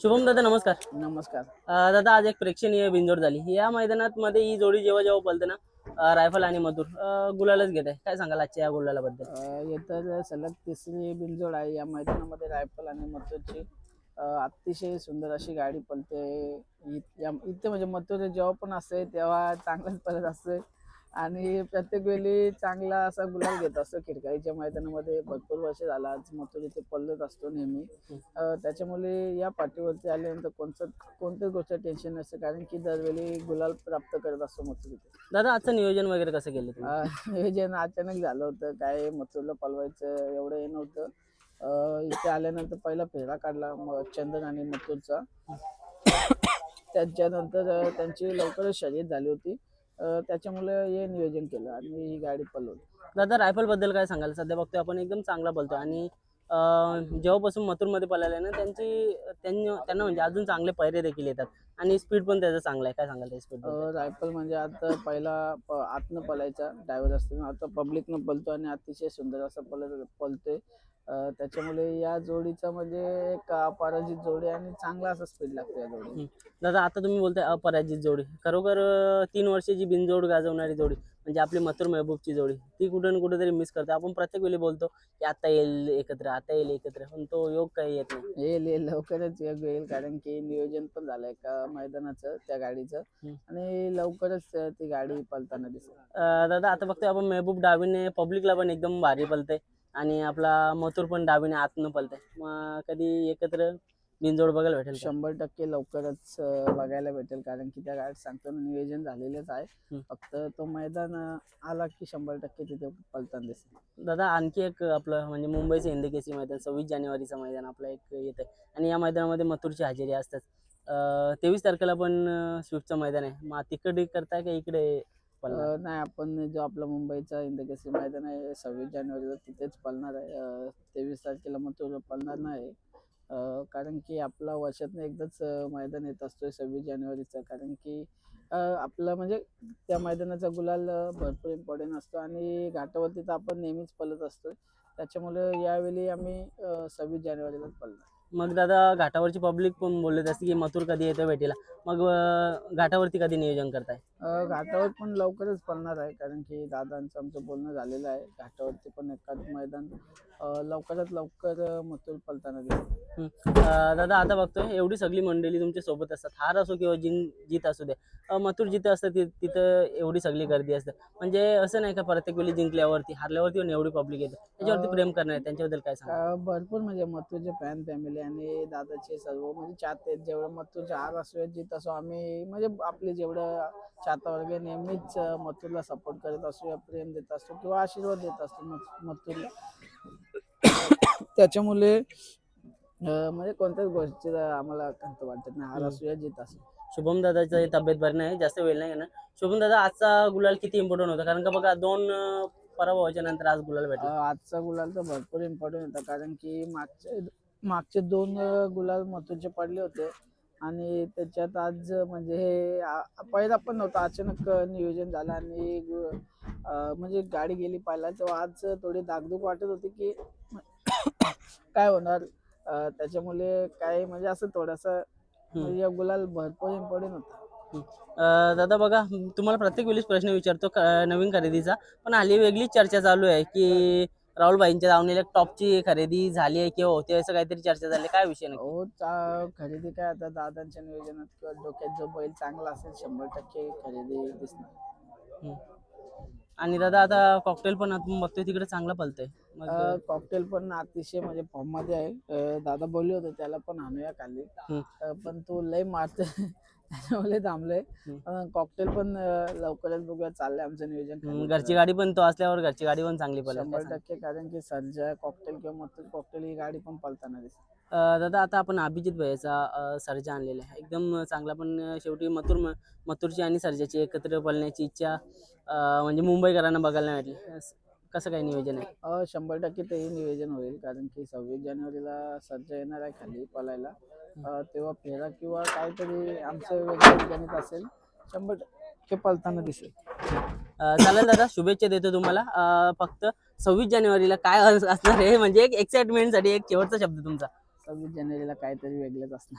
शुभम दादा नमस्कार. नमस्कार. अं, दादा आज एक प्रेक्षणीय बिंजोड झाली. या मैदानात मध्ये ही जोडी जेव्हा जेव्हा पलते ना अं, रायफल आणि मधुर अं, गुलालच घेत आहे. काय सांगाल आजच्या या गुलालाबद्दल? अं, येतर सलग तिसरी बिनजोड आहे. या मैदानामध्ये रायफल आणि मथुरची अं, अतिशय सुंदर अशी गाडी पलते इ- या- इथे म्हणजे मथुर जेव्हा पण असते तेव्हा चांगलाच पलत असते. आणि प्रत्येक वेळी चांगला असा गुलाल घेत असतो खिडकाईच्या मैदानामध्ये. भरपूर वर्ष झाला आज मथुर इथे पलत असतो नेहमी. त्याच्यामुळे या पाठीवरती आल्यानंतर कोणतं कोणत्याच गोष्ट टेन्शन नसतं. कारण की दरवेळी गुलाल प्राप्त करत असतो मथुर इथे. दादा आजचं नियोजन वगैरे कसं केलं नियोजन अचानक झालं होतं. काय मथुरला पलवायचं एवढं हे नव्हतं. इथे आल्यानंतर पहिला फेरा काढला चंदन आणि मथुरचा. त्याच्यानंतर त्यांची लवकरच शर्यत झाली होती. त्याच्यामुळे हे नियोजन केलं आणि ही गाडी पलवली. दादा रायफलबद्दल काय सांगाल? सध्या बघतोय आपण एकदम चांगला बोलतो आणि जेव्हापासून मथुरमध्ये पळाले ना त्यांची त्यांनी त्यांना म्हणजे अजून चांगले पैरे देखील येतात. आणि स्पीड पण त्याचं चांगलं आहे. काय सांगाल त्या स्पीड रायफल म्हणजे आता पहिला प- आतनं पलायचा ड्रायव्हर असताना आता पब्लिकनं पलतो आणि अतिशय सुंदर असं पल पलतोय अं, त्याच्यामुळे या जोडीचा म्हणजे एक अपराजित जोडी आणि चांगला असा स्पीड लागतो या जोडी दादा आता तुम्ही बोलताय अपराजित जोडी. खरोखर तीन वर्षाची बिनजोड गाजवणारी जोडी. म्हणजे आपली मथुर महबूबची जोडी. ती कुठं ना कुठेतरी मिस करतो आपण प्रत्येक वेळी बोलतो की आता येईल एकत्र आता येईल एकत्र. पण तो योग काही येत नाही. येईल येईल. लवकरच योग येईल. कारण की नियोजन पण झालंय एका मैदानाचं त्या गाडीचं. आणि लवकरच ती गाडी पलताना दिसेल. अं, दादा आता बघतोय आपण महबूब डावीने पब्लिकला पण एकदम भारी पलतंय. आणि आपला मथुर पण डावीने आतनं पलतंय. मग कधी एकत्र बिनजोड बघायला भेटेल का? शंभर टक्के लवकरच अं, बघायला भेटेल. कारण की त्या गाडीत सांगताना नियोजन झालेलंच आहे. हम्म. फक्त तो मैदान अं, आला की शंभर टक्के तिथे पलताना दिसेल. दादा आणखी एक आपलं म्हणजे मुंबईचं हिंदकेसरी मैदान सव्वीस जानेवारीचं मैदान आपलं एक येतं आणि या मैदानामध्ये मथुरची हजेरी असतात. तेवीस तारखेला पण अं, स्विफ्टचं मैदान आहे. मग तिकडे करताय का इकडे पळणार? अं, नाही आपण जो आपला मुंबईचा इंदकेसरी मैदान आहे सव्वीस जानेवारीला तिथेच पळणार आहे. तेवीस तारखेला मग तो पळणार नाही. कारण की आपला वर्षातनं एकदाच मैदान येत असतोय सव्वीस जानेवारीचं. कारण की आपलं म्हणजे त्या मैदानाचा गुलाल भरपूर इम्पॉर्टंट असतो आणि घाटावरती तर आपण नेहमीच पलत असतो त्याच्यामुळे यावेळी आम्ही सव्वीस जानेवारीलाच पलणार मग दादा घाटावरची पब्लिक पण बोलत असते की मथुर कधी येतं भेटीला. मग अं, घाटावरती कधी नियोजन करताय? अ, घाटावर पण लवकरच पळणार आहे कारण की दादांचं आमचं बोलणं झालेलं आहे. घाटावरती पण एखाद मैदान अ, लवकरात लवकर अ, मथुर पलताना दिसेल. अं, दादा आता बघतोय एवढी सगळी मंडळी तुमच्यासोबत असतात. हार असो किंवा जिन जीत असू दे अं, मथुर जिथं असतं ति- तिथं एवढी सगळी गर्दी असते. म्हणजे असं नाही का प्रत्येक वेळी जिंकल्यावरती हारल्यावरती पण एवढी पब्लिक येते. त्याच्यावरती प्रेम करणार आहे त्यांच्याबद्दल काय सांगा भरपूर म्हणजे मथुरचे फॅन फॅमिली आणि दादाचे सर्व म्हणजे चाहते. जेवढं मथुरचे हार असो जित असो आम्ही म्हणजे आपले जेवढं चाहता वर्ग नेहमीच मथुरला सपोर्ट करत असतो या प्रेम देत असतो किंवा आशीर्वाद देत असतो मथ- मथुरला. त्याच्यामुळे म्हणजे कोणत्याच गोष्टीचा आम्हाला खंत वाटत नाही हार असो या जित असो. शुभम दादाचं तब्येत बरी नाही जास्त वेळ नाही ना शुभम दादा आजचा गुलाल किती इम्पॉर्टंट होता? कारण का बघा दोन पराभवाच्या नंतर आज गुलाल भेटला. आजचा गुलाल तर भरपूर इम्पॉर्टंट होता कारण की मागचे मागचे दोन गुलाल मथुरचे पडले होते. आणि त्याच्यात आज म्हणजे हे पहिला पण नव्हता अचानक नियोजन झालं आणि म्हणजे गाडी गेली पहिला. तेव्हा आज थोडी दागदुख वाटत होती की काय होणार? त्याच्यामुळे काय म्हणजे असं थोडंसं म्हणजे या गुलाल भरपूर इम्पॉर्टंट होता. दादा बघा तुम्हाला प्रत्येक वेळेस प्रश्न विचारतो नवीन खरेदीचा. पण हल्ली वेगळी चर्चा चालू आहे की राहुल भाईंच्या दावणीला टॉपची खरेदी झाली आहे किंवा होते असं काहीतरी चर्चा झाली. काय विषय नाही हो चा खरेदी काय आता दादांच्या नियोजनात किंवा डोक्यात जो बैल चांगला असेल शंभर टक्के खरेदी दिसणार. हम्म. आणि दादा आता कॉकटेल पण आपण बघतोय तिकडे चांगला पलतोय. मग कॉकटेल पण अतिशय म्हणजे फॉर्ममध्ये आहे. अं, दादा बोलले होते त्याला पण आणूया खाली. हम्म. अं, पण तो लय मारतोय. त्याच्यामुळे थांबलोय. कॉकटेल पण लवकरच बघूया चाललंय आमचं नियोजन घरची गाडी पण तो असल्यावर घरची गाडी पण चांगली शंभर पडली टक्के कारण की सर्जा कॉकटेल किंवा मथुर कॉकटेल ही गाडी पण पळताना दिसते. दादा आता आपण अभिजित भैयाचा सर्जा आणलेला आहे. एकदम चांगला पण शेवटी मथुर मथुरची आणि सर्जाची एकत्र पळण्याची इच्छा म्हणजे मुंबईकरांना बघायला अस- कसं काय नियोजन आहे? अं, शंभर टक्के तेही नियोजन होईल कारण की सव्वीस जानेवारीला सर्जा येणार आहे खाली पळायला. अं, तेव्हा फेरा किंवा काहीतरी आमचं वेगळं गणित असेल शंभर टक्के पळताना दिसेल. अं, चालेल दादा शुभेच्छा देतो तुम्हाला. अं, फक्त सव्वीस जानेवारीला काय अस- असणार आहे? म्हणजे एक एक्साइटमेंटसाठी एक शेवटचा शब्द तुमचा. सव्वीस जानेवारीला काहीतरी वेगळंच असणार.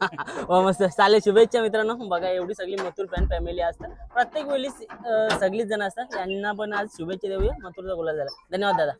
वा हो, मस्त. चालेल शुभेच्छा मित्रांनो. बघा एवढी सगळी मथुर फॅन फॅमिली असतात प्रत्येक वेळी सगळीच जण असतात. यांना पण आज शुभेच्छा देऊया. मथुरचा बोला झाला. धन्यवाद दादा.